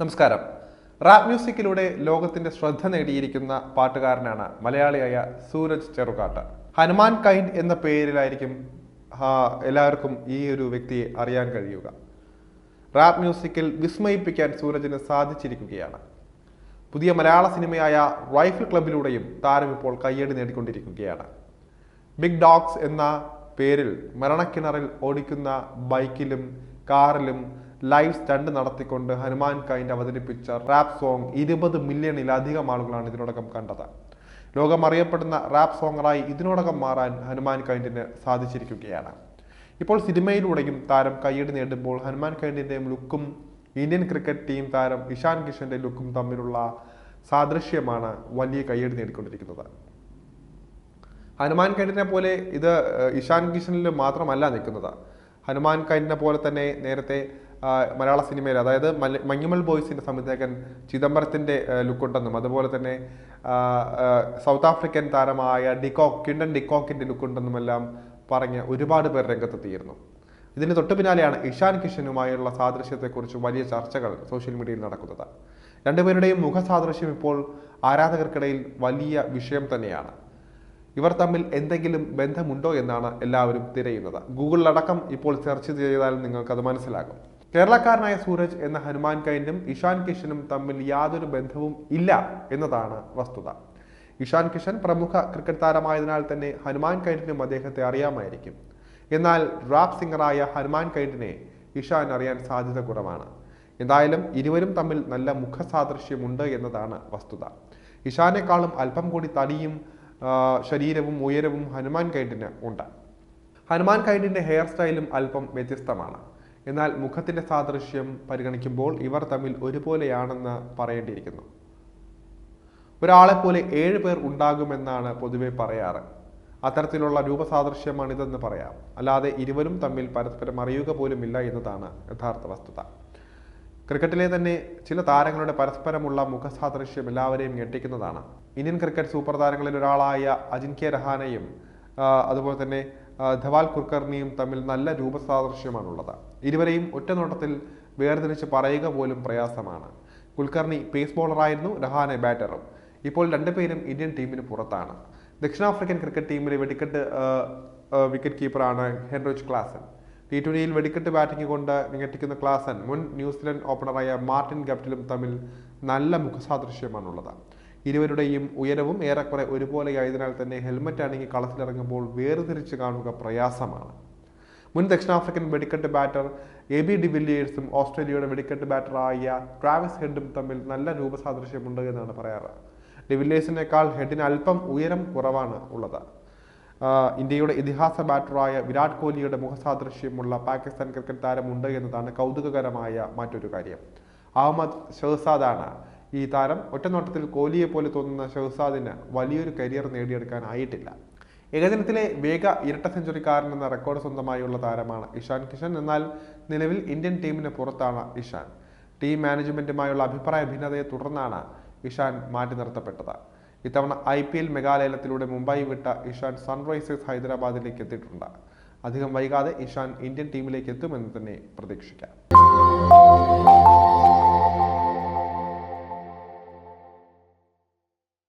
നമസ്കാരം. റാപ്പ് മ്യൂസിക്കിലൂടെ ലോകത്തിന്റെ ശ്രദ്ധ നേടിയിരിക്കുന്ന പാട്ടുകാരനാണ് മലയാളിയായ സൂരജ് ചെറുകാട്ട്. ഹനുമാൻ കൈൻഡ് എന്ന പേരിലായിരിക്കും എല്ലാവർക്കും ഈ ഒരു വ്യക്തിയെ അറിയാൻ കഴിയുക. റാപ്പ് മ്യൂസിക്കിൽ വിസ്മയിപ്പിക്കാൻ സൂരജിന് സാധിച്ചിരിക്കുകയാണ്. പുതിയ മലയാള സിനിമയായ റൈഫിൾ ക്ലബിലൂടെയും താരം ഇപ്പോൾ കയ്യടി നേടിക്കൊണ്ടിരിക്കുകയാണ്. ബിഗ് ഡോഗ്സ് എന്ന പേരിൽ മരണക്കിണറിൽ ഓടിക്കുന്ന ബൈക്കിലും കാറിലും ലൈവ് സ്റ്റണ്ട് നടത്തിക്കൊണ്ട് ഹനുമാൻ കൈൻഡ് അവതരിപ്പിച്ച റാപ്പ് സോങ് ഇരുപത് മില്യണിലധികം ആളുകളാണ് ഇതിനോടകം കണ്ടത്. ലോകം അറിയപ്പെടുന്ന റാപ്പ് സോങ്ങറായി ഇതിനോടകം മാറാൻ ഹനുമാൻ കൈൻഡിന് സാധിച്ചിരിക്കുകയാണ്. ഇപ്പോൾ സിനിമയിലൂടെയും താരം കയ്യടി നേടുമ്പോൾ ഹനുമാൻ കൈൻഡിന്റെയും ലുക്കും ഇന്ത്യൻ ക്രിക്കറ്റ് ടീം താരം ഇഷാൻ കിഷന്റെ ലുക്കും തമ്മിലുള്ള സാദൃശ്യമാണ് വലിയ കയ്യടി നേടിക്കൊണ്ടിരിക്കുന്നത്. ഹനുമാൻ കൈൻഡിനെ പോലെ ഇത് ഇഷാൻ കിഷനിൽ മാത്രമല്ല നിൽക്കുന്നത്. ഹനുമാൻ കൈൻഡിനെ പോലെ തന്നെ നേരത്തെ മലയാള സിനിമയിൽ അതായത് മഞ്ഞുമൽ ബോയ്സിന്റെ സംവിധായകൻ ചിദംബരത്തിന്റെ ലുക്കുണ്ടെന്നും അതുപോലെ തന്നെ സൗത്ത് ആഫ്രിക്കൻ താരമായ ഡിക്കോക്ക് കിണ്ടൻ ഡിക്കോക്കിന്റെ ലുക്കുണ്ടെന്നുമെല്ലാം പറഞ്ഞ് ഒരുപാട് പേർ രംഗത്തെത്തിയിരുന്നു. ഇതിന് തൊട്ടു പിന്നാലെയാണ് ഇഷാൻ കിഷനുമായുള്ള സാദൃശ്യത്തെക്കുറിച്ച് വലിയ ചർച്ചകൾ സോഷ്യൽ മീഡിയയിൽ നടക്കുന്നത്. രണ്ടുപേരുടെയും മുഖസാദൃശ്യം ഇപ്പോൾ ആരാധകർക്കിടയിൽ വലിയ വിഷയം തന്നെയാണ്. ഇവർ തമ്മിൽ എന്തെങ്കിലും ബന്ധമുണ്ടോ എന്നാണ് എല്ലാവരും തിരയുന്നത്. ഗൂഗിളിലടക്കം ഇപ്പോൾ സെർച്ച് ചെയ്താൽ നിങ്ങൾക്ക് അത് മനസ്സിലാകും. കേരളക്കാരനായ സൂരജ് എന്ന ഹനുമാൻ കൈൻഡും ഇഷാൻ കിഷനും തമ്മിൽ യാതൊരു ബന്ധവും ഇല്ല എന്നതാണ് വസ്തുത. ഇഷാൻ കിഷൻ പ്രമുഖ ക്രിക്കറ്റ് താരമായതിനാൽ തന്നെ ഹനുമാൻ കൈൻഡിനും അദ്ദേഹത്തെ അറിയാമായിരിക്കും. എന്നാൽ റാപ്പ് സിംഗറായ ഹനുമാൻ കൈൻഡിനെ ഇഷാൻ അറിയാൻ സാധ്യത കുറവാണ്. എന്തായാലും ഇരുവരും തമ്മിൽ നല്ല മുഖസാദൃശ്യമുണ്ട് എന്നതാണ് വസ്തുത. ഇഷാനേക്കാളും അല്പം കൂടി തടിയും ശരീരവും ഉയരവും ഹനുമാൻ കൈന്റിന് ഉണ്ട്. ഹനുമാൻ കൈന്റിന്റെ ഹെയർ സ്റ്റൈലും അല്പം വ്യത്യസ്തമാണ്. എന്നാൽ മുഖത്തിന്റെ സാദൃശ്യം പരിഗണിക്കുമ്പോൾ ഇവർ തമ്മിൽ ഒരുപോലെയാണെന്ന് പറയേണ്ടിയിരിക്കുന്നു. ഒരാളെപ്പോലെ പോലെ ഏഴ് പേർ ഉണ്ടാകുമെന്നാണ് പൊതുവെ പറയാറ്. അത്തരത്തിലുള്ള രൂപസാദൃശ്യമാണിതെന്ന് പറയാം. അല്ലാതെ ഇരുവരും തമ്മിൽ പരസ്പരം അറിയുക പോലുമില്ല എന്നതാണ് യഥാർത്ഥ വസ്തുത. ക്രിക്കറ്റിലെ തന്നെ ചില താരങ്ങളുടെ പരസ്പരമുള്ള മുഖസാദൃശ്യം എല്ലാവരെയും ഞെട്ടിക്കുന്നതാണ്. ഇന്ത്യൻ ക്രിക്കറ്റ് സൂപ്പർ താരങ്ങളിൽ ഒരാളായ അജിൻക്യ രഹാനയും അതുപോലെ തന്നെ ധവാൽ കുർക്കർണിയും തമ്മിൽ നല്ല രൂപസാദൃശ്യമാണുള്ളത്. ഇരുവരെയും ഒറ്റ നോട്ടത്തിൽ വേർതിരിച്ച് പറയുക പോലും പ്രയാസമാണ്. കുൽക്കർണി പേസ് ബോളറായിരുന്നു രഹാനെ ബാറ്ററും ഇപ്പോൾ രണ്ടുപേരും ഇന്ത്യൻ ടീമിന് പുറത്താണ്. ദക്ഷിണാഫ്രിക്കൻ ക്രിക്കറ്റ് ടീമിലെ വെടിക്കെട്ട് വിക്കറ്റ് കീപ്പറാണ് ഹെൻറിച്ച് ക്ലാസൻ. ടി ട്വന്റിയിൽ വെടിക്കെട്ട് ബാറ്റിംഗ് കൊണ്ട് മികറ്റിക്കുന്ന ക്ലാസൻ മുൻ ന്യൂസിലൻഡ് ഓപ്പണറായ മാർട്ടിൻ ഗപ്റ്റിലും തമ്മിൽ നല്ല മുഖസാദൃശ്യമാണുള്ളത്. ഇരുവരുടെയും ഉയരവും ഏറെക്കുറെ ഒരുപോലെയായതിനാൽ തന്നെ ഹെൽമറ്റ് അണിങ്ങി കളത്തിലിറങ്ങുമ്പോൾ വേർതിരിച്ച് കാണുക പ്രയാസമാണ്. മുൻ ദക്ഷിണാഫ്രിക്കൻ വെടിക്കെട്ട് ബാറ്റർ എ ബി ഡിവില്ലിയേഴ്സും ഓസ്ട്രേലിയയുടെ വെടിക്കെട്ട് ബാറ്ററായ ട്രാവിസ് ഹെഡും തമ്മിൽ നല്ല രൂപസാദൃശ്യമുണ്ട് എന്നാണ് പറയാറ്. ഡിവില്ലിയേഴ്സിനേക്കാൾ ഹെഡിന് അല്പം ഉയരം കുറവാണ് ഉള്ളത്. ഇന്ത്യയുടെ ഇതിഹാസ ബാറ്ററായ വിരാട് കോഹ്ലിയുടെ മുഖസാദൃശ്യമുള്ള പാകിസ്ഥാൻ ക്രിക്കറ്റ് താരമുണ്ട് എന്നതാണ് കൗതുകകരമായ മറ്റൊരു കാര്യം. അഹമ്മദ് ഷെഹ്സാദാണ് ഈ താരം. ഒറ്റനോട്ടത്തിൽ കോഹ്ലിയെ പോലെ തോന്നുന്ന ഷെഹ്സാദിന് വലിയൊരു കരിയർ നേടിയെടുക്കാനായിട്ടില്ല. ഏകദിനത്തിലെ വേഗ ഇരട്ട സെഞ്ചുറിക്കാരൻ എന്ന റെക്കോർഡ് സ്വന്തമായുള്ള താരമാണ് ഇഷാൻ കിഷൻ. എന്നാൽ നിലവിൽ ഇന്ത്യൻ ടീമിന് പുറത്താണ് ഇഷാൻ. ടീം മാനേജ്മെന്റുമായുള്ള അഭിപ്രായ ഭിന്നതയെ തുടർന്നാണ് ഇഷാൻ മാറ്റി നിർത്തപ്പെട്ടത്. ഇത്തവണ ഐ പി എൽ മെഗാലയത്തിലൂടെ മുംബൈ വിട്ട ഇഷാൻ സൺറൈസേഴ്സ് ഹൈദരാബാദിലേക്ക് എത്തിയിട്ടുണ്ട്. അധികം വൈകാതെ ഇഷാൻ ഇന്ത്യൻ ടീമിലേക്ക് എത്തുമെന്ന് തന്നെ പ്രതീക്ഷിക്കാം.